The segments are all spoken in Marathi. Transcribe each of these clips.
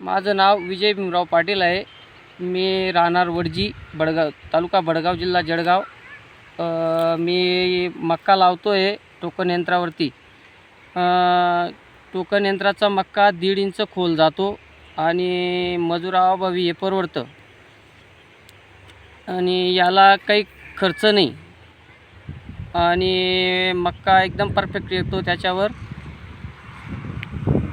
माझं नाव विजय भीमराव पाटील आहे. मी राहणार वडजी बडगाव तालुका बडगाव जिल्हा जळगाव. मी मक्का लावतो आहे टोकन यंत्रावरती. टोकन यंत्राचा मक्का दीड इंच खोल जातो आणि मजुराभावी हे परवडतं. आणि याला काही खर्च नाही. आणि मक्का एकदम परफेक्ट येतो त्याच्यावर.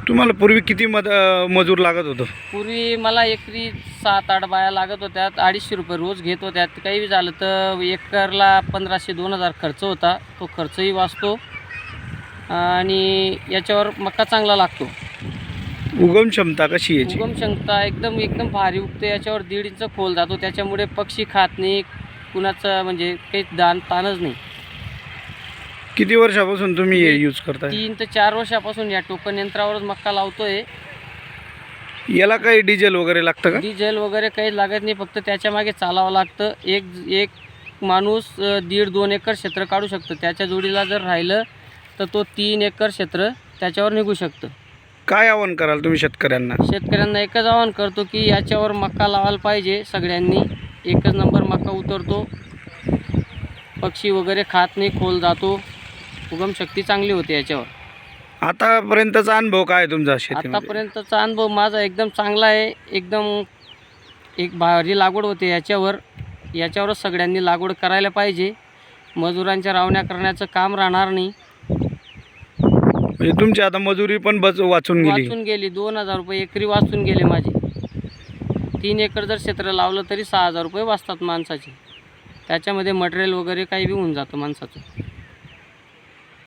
तुम्हाला पूर्वी किती मद मजूर लागत होतं? पूर्वी मला एकरी सात आठ बाया लागत होत्या अडीचशे रुपये रोज घेत होत्या. काही झालं तर एकरला पंधराशे दोन हजार खर्च होता. तो खर्चही वाचतो. आणि याच्यावर मक्का चांगला लागतो. उगम क्षमता कशी याची? उगम क्षमता एकदम एकदम भारी उगते. याच्यावर दीड इंच खोल जातो. त्याच्यामुळे पक्षी खात नाही. कुणाचं म्हणजे काही दान ताणच नाही. किती वर्षापासून तुम्ही हे यूज करताय? तीन ते चार वर्षापासून या टोकन यंत्रावरच मक्का लावतोय. याला काही डिझेल वगैरे लागतं का? डिझेल वगैरे काही लागत नाही फक्त त्याच्यामागे चालावं लागतं. एक एक माणूस दीड दोन एकर क्षेत्र काढू शकतो. त्याच्या जोडीला जर राहिलं तर तो तीन एकर क्षेत्र त्याच्यावर निघू शकतं. काय आवाहन कराल तुम्ही शेतकऱ्यांना? शेतकऱ्यांना एकच आवाहन करतो की याच्यावर मक्का लावायला पाहिजे सगळ्यांनी. एकच नंबर मक्का उतरतो. पक्षी वगैरे खात नाही खोल जातो. उगमशक्ती चांगली होते याच्यावर. आतापर्यंतचा अनुभव काय तुमचा शेतीमध्ये? आतापर्यंतचा अनुभव माझा एकदम चांगला आहे. एकदम एक भारी लागवड होते याच्यावर. याच्यावरच सगळ्यांनी लागवड करायला पाहिजे. मजुरांच्या रावण्या करण्याचं काम राहणार नाही. म्हणजे तुमची आता मजुरी पण बच वाचून गेली. वाचून गेली. दोन हजार रुपये एकरी वाचून गेले माझे. तीन एकर जर क्षेत्र लावलं तरी सहा हजार रुपये वाचतात माणसाचे. त्याच्यामध्ये मटेरियल वगैरे काही बी होऊन जातं माणसाचं.